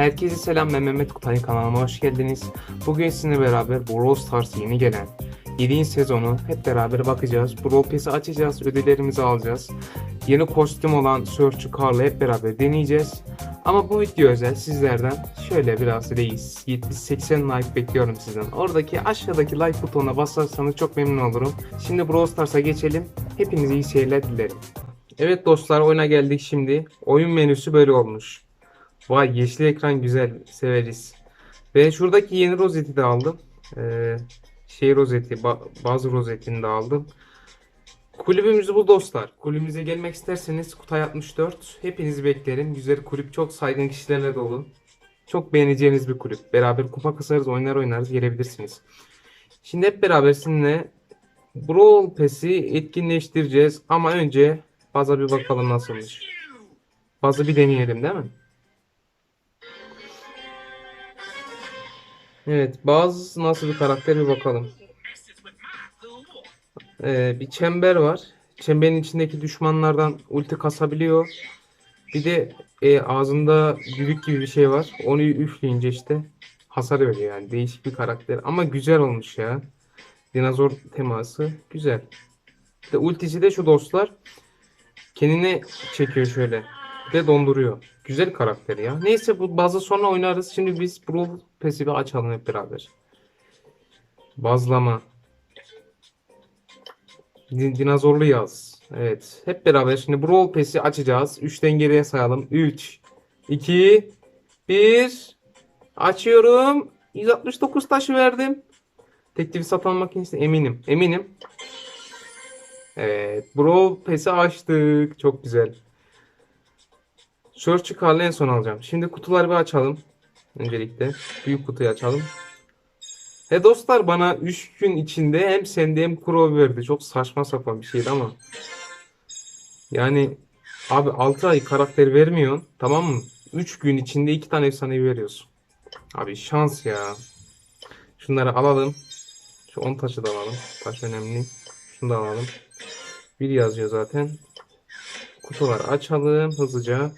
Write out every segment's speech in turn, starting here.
Herkese selam ben Mehmet Kutay kanalıma hoş geldiniz. Bugün sizinle beraber Brawl Stars yeni gelen 7. sezonu hep beraber bakacağız. Brawl Pass'i açacağız, ödüllerimizi alacağız. Yeni kostüm olan Search'ü Carl'ı hep beraber deneyeceğiz. Ama bu video özel sizlerden şöyle biraz reis 70-80 like bekliyorum sizden. Oradaki aşağıdaki like butonuna basarsanız çok memnun olurum. Şimdi Brawl Stars'a geçelim. Hepinize iyi seyirler dilerim. Evet dostlar oyuna geldik şimdi. Oyun menüsü böyle olmuş. Vay yeşil ekran güzel severiz. Ve şuradaki yeni rozeti de aldım. Ee, şey rozeti, ba- bazı rozetini de aldım. Kulübümüzü bu dostlar. Kulübümüze gelmek isterseniz Kutay 64. Hepinizi beklerim. Güzel kulüp çok saygın kişilerle dolu. Çok beğeneceğiniz bir kulüp. Beraber kupa kasarız, oynar oynarız gelebilirsiniz. Şimdi hep beraber sizinle Brawl Pass'i etkinleştireceğiz. Ama önce baza bir bakalım nasılmış. Bazı bir deneyelim değil mi? Evet, bazı nasıl bir karakter bir bakalım. Ee, bir çember var. Çemberin içindeki düşmanlardan ulti kasabiliyor. Bir de e, ağzında düdük gibi bir şey var. Onu üfleyince işte hasar veriyor yani. Değişik bir karakter ama güzel olmuş ya. Dinozor teması güzel. Bir de ultisi de şu dostlar. Kendine çekiyor şöyle. De donduruyor. Güzel karakter ya. Neyse bu bazı sonra oynarız. Şimdi biz Brawl Pass'i bir açalım hep beraber. Bazlama. Din- Dinozorlu yaz. Evet. Hep beraber şimdi Brawl Pass'i açacağız. 3'ten geriye sayalım. 3, 2, 1. Açıyorum. 169 taşı verdim. Teklif satan makinesi eminim. Eminim. Evet. Brawl Pass'i açtık. Çok güzel. Search Carl'ı en son alacağım. Şimdi kutuları bir açalım. Öncelikle. Büyük kutuyu açalım. He dostlar bana 3 gün içinde hem sende hem Crow verdi. Çok saçma sapan bir şeydi ama. Yani abi 6 ay karakter vermiyorsun. Tamam mı? 3 gün içinde 2 tane efsanevi veriyorsun. Abi şans ya. Şunları alalım. Şu 10 taşı da alalım. Taş önemli. Şunu da alalım. Bir yazıyor zaten. Kutuları açalım hızlıca.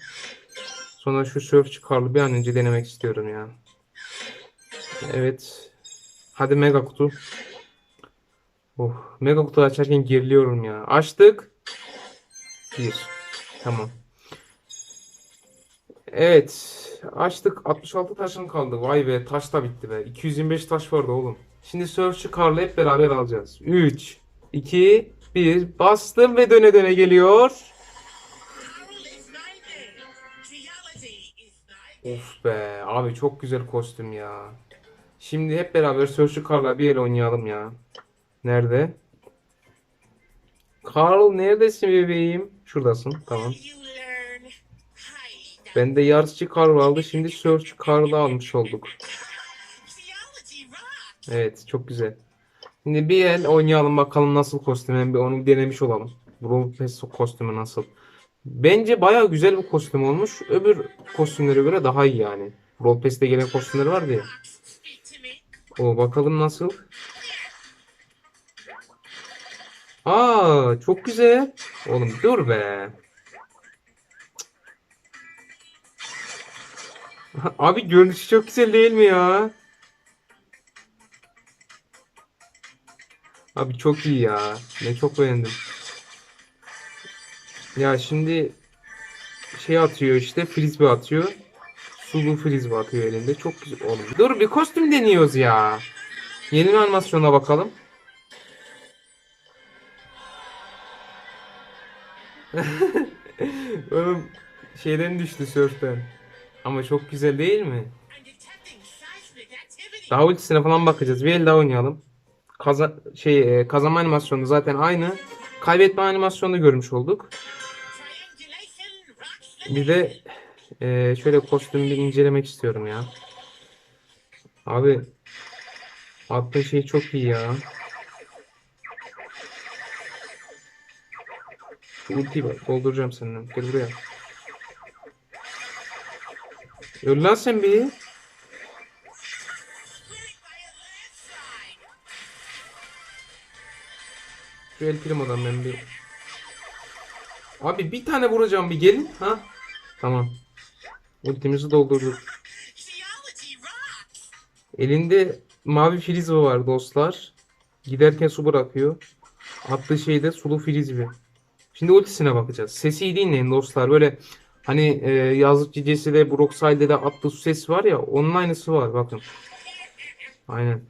Sonra şu surf çıkarlı bir an önce denemek istiyorum ya. Evet. Hadi mega kutu. Oh, mega kutu açarken geriliyorum ya. Açtık. Bir. Tamam. Evet. Açtık. 66 taşın kaldı. Vay be taş da bitti be. 225 taş vardı oğlum. Şimdi Surfçı Karl'ı hep beraber alacağız. 3, 2, 1. Bastım ve döne döne geliyor. Of be abi çok güzel kostüm ya. Şimdi hep beraber Surfçı Karl'la bir el oynayalım ya. Nerede? Karl neredesin bebeğim? Şuradasın. Tamam. Ben de yarışçı Karl aldı. Şimdi Surfçı Karl'ı almış olduk. Evet çok güzel. Şimdi bir el oynayalım bakalım nasıl kostüm. Hem bir onu denemiş olalım. Brawl Pass kostümü nasıl. Bence baya güzel bir kostüm olmuş. Öbür kostümlere göre daha iyi yani. Pass'te gelen kostümler vardı ya. O bakalım nasıl. Aa çok güzel. Oğlum dur be. Abi görünüşü çok güzel değil mi ya? Abi çok iyi ya. Ne çok beğendim. Ya şimdi şey atıyor işte frisbee atıyor. Sulu frisbee atıyor elinde. Çok güzel. Oğlum dur bir kostüm deniyoruz ya. Yeni animasyona bakalım. Oğlum şeyden düştü sörften. Ama çok güzel değil mi? Daha ultisine falan bakacağız. Bir el daha oynayalım. Kaza şey e, kazanma animasyonu zaten aynı. Kaybetme animasyonunu görmüş olduk. Bir de e, şöyle kostümü bir incelemek istiyorum ya. Abi attığı şey çok iyi ya. Şu ultiyi bak dolduracağım senden. Gel buraya. Öl lan sen bir. Şu el primodan ben bir... Abi bir tane vuracağım bir gelin. Ha? Tamam. Ultimizi doldurduk. Elinde mavi frizbi var dostlar. Giderken su bırakıyor. Attığı şey de sulu frizbi. Şimdi ultisine bakacağız. Sesi iyi dinleyin dostlar. Böyle hani e, yazlık cicesi de Broxide'de de attığı su sesi var ya onun aynısı var bakın. Aynen.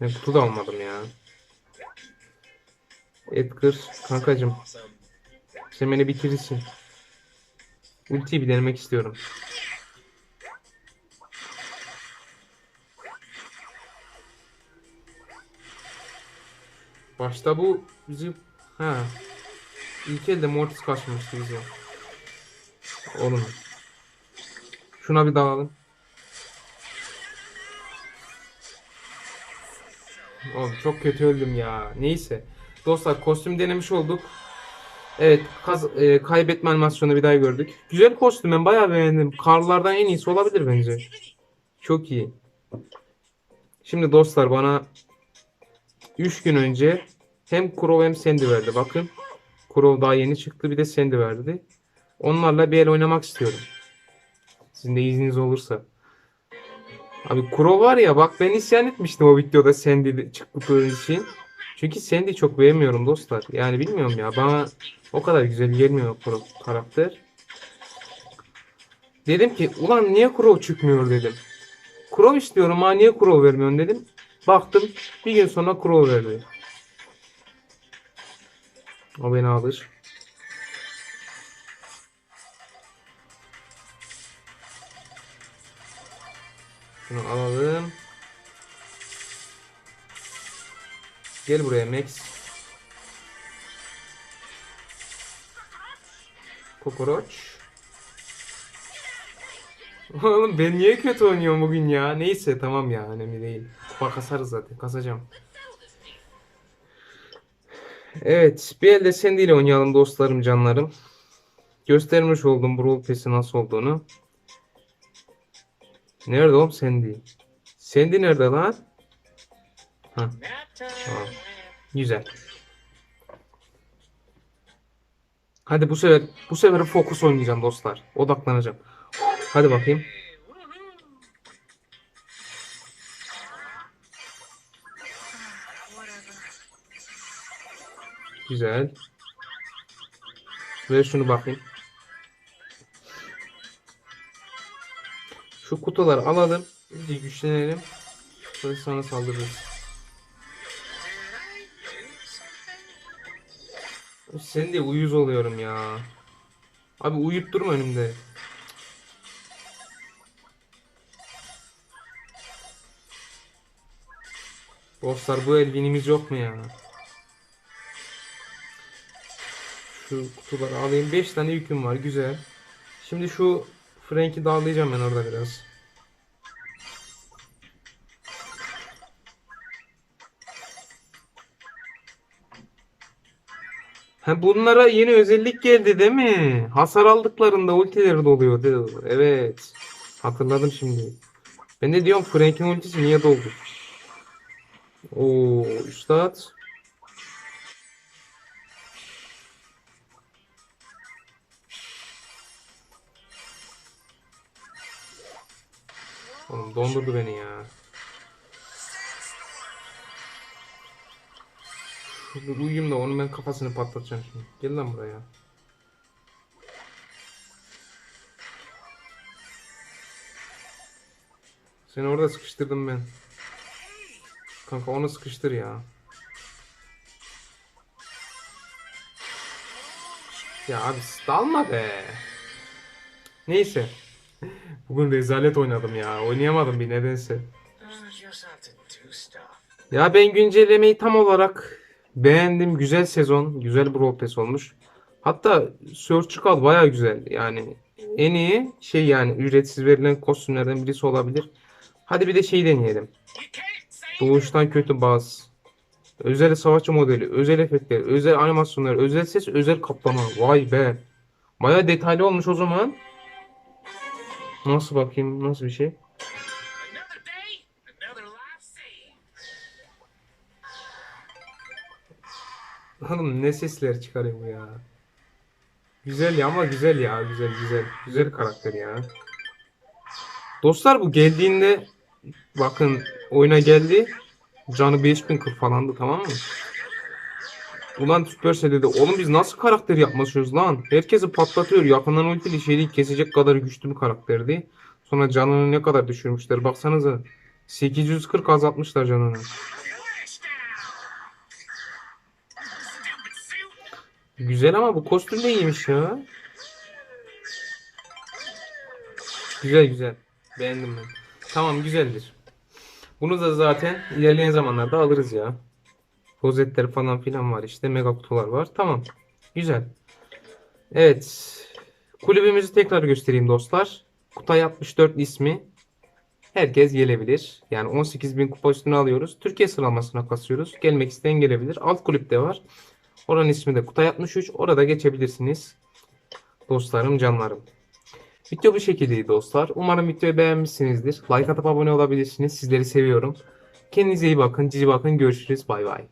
Ben kutu da almadım ya. Edgar kankacım sen beni bitirirsin. Ultiyi bir denemek istiyorum. Başta bu bizi ha ilk elde Mortis kaçmıştı bize. Oğlum. Şuna bir dalalım. Oğlum çok kötü öldüm ya. Neyse. Dostlar kostüm denemiş olduk. Evet, kaz- e, kaybetme animasyonu bir daha gördük. Güzel kostüm ben bayağı beğendim. Karlardan en iyisi olabilir bence. Çok iyi. Şimdi dostlar bana 3 gün önce hem Crow hem Sandy verdi. Bakın. Crow daha yeni çıktı bir de Sandy verdi. Onlarla bir el oynamak istiyorum. Sizin de izniniz olursa. Abi Crow var ya bak ben isyan etmiştim o videoda Sandy çıktığı için. Çünkü Sandy çok beğenmiyorum dostlar. Yani bilmiyorum ya bana o kadar güzel gelmiyor Crow karakter. Dedim ki ulan niye Crow çıkmıyor dedim. Crow istiyorum ha niye Crow vermiyorsun dedim. Baktım bir gün sonra Crow verdi. O beni alır. Şunu alalım. Gel buraya Max. Kokoroç. Oğlum ben niye kötü oynuyorum bugün ya? Neyse tamam ya önemli değil. Kupa kasarız zaten. Kasacağım. Evet. Bir elde Sandy ile oynayalım dostlarım canlarım. Göstermiş oldum Brawl Pass'i nasıl olduğunu. Nerede oğlum Sandy? Sandy nerede lan? Güzel. Hadi bu sefer bu sefer fokus oynayacağım dostlar. Odaklanacağım. Hadi bakayım. Güzel. Ver şunu bakayım. Şu kutuları alalım. İyice güçlenelim. Sonra saldırırız. Sen de uyuz oluyorum ya. Abi uyup durma önümde. Dostlar bu el winimiz yok mu ya? Şu kutuları alayım. 5 tane yüküm var. Güzel. Şimdi şu Frank'i dağılayacağım ben orada biraz. Ha bunlara yeni özellik geldi değil mi? Hasar aldıklarında ultileri doluyordu. Evet. Hatırladım şimdi. Ben de diyorum Frank'in ultisi niye doldu? Oo, üstad. Oğlum dondurdu beni ya. Dur uyuyayım da onun ben kafasını patlatacağım şimdi. Gel lan buraya. Seni orada sıkıştırdım ben. Kanka onu sıkıştır ya. Ya abi dalma be. Neyse. Bugün rezalet oynadım ya. Oynayamadım bir nedense. Ya ben güncellemeyi tam olarak beğendim. Güzel sezon. Güzel Brawl Pass olmuş. Hatta Surgical baya güzel. Yani en iyi şey yani ücretsiz verilen kostümlerden birisi olabilir. Hadi bir de şey deneyelim. Doğuştan kötü baz. Özel savaşçı modeli, özel efektler, özel animasyonlar, özel ses, özel kaplama. Vay be. Baya detaylı olmuş o zaman. Nasıl bakayım? Nasıl bir şey? Oğlum ne sesler çıkarıyor bu ya. Güzel ya ama güzel ya. Güzel güzel. Güzel karakter ya. Dostlar bu geldiğinde bakın oyuna geldi. Canı 5040 falandı tamam mı? Ulan Supercell dedi. Oğlum biz nasıl karakter yapmışız lan? Herkesi patlatıyor. Yakından ultili şeyi kesecek kadar güçlü bir karakterdi. Sonra canını ne kadar düşürmüşler. Baksanıza. 840 azaltmışlar canını. Güzel ama bu kostüm de iyiymiş ya. Güzel güzel. Beğendim ben. Tamam güzeldir. Bunu da zaten ilerleyen zamanlarda alırız ya. Rozetler falan filan var işte. Mega kutular var. Tamam. Güzel. Evet. Kulübümüzü tekrar göstereyim dostlar. Kutay 64 ismi. Herkes gelebilir. Yani 18.000 kupa üstüne alıyoruz. Türkiye sıralamasına kasıyoruz. Gelmek isteyen gelebilir. Alt kulüpte var. Oranın ismi de Kutay 63. Orada geçebilirsiniz. Dostlarım, canlarım. Video bu şekildeydi dostlar. Umarım videoyu beğenmişsinizdir. Like atıp abone olabilirsiniz. Sizleri seviyorum. Kendinize iyi bakın. Cici bakın. Görüşürüz. Bay bay.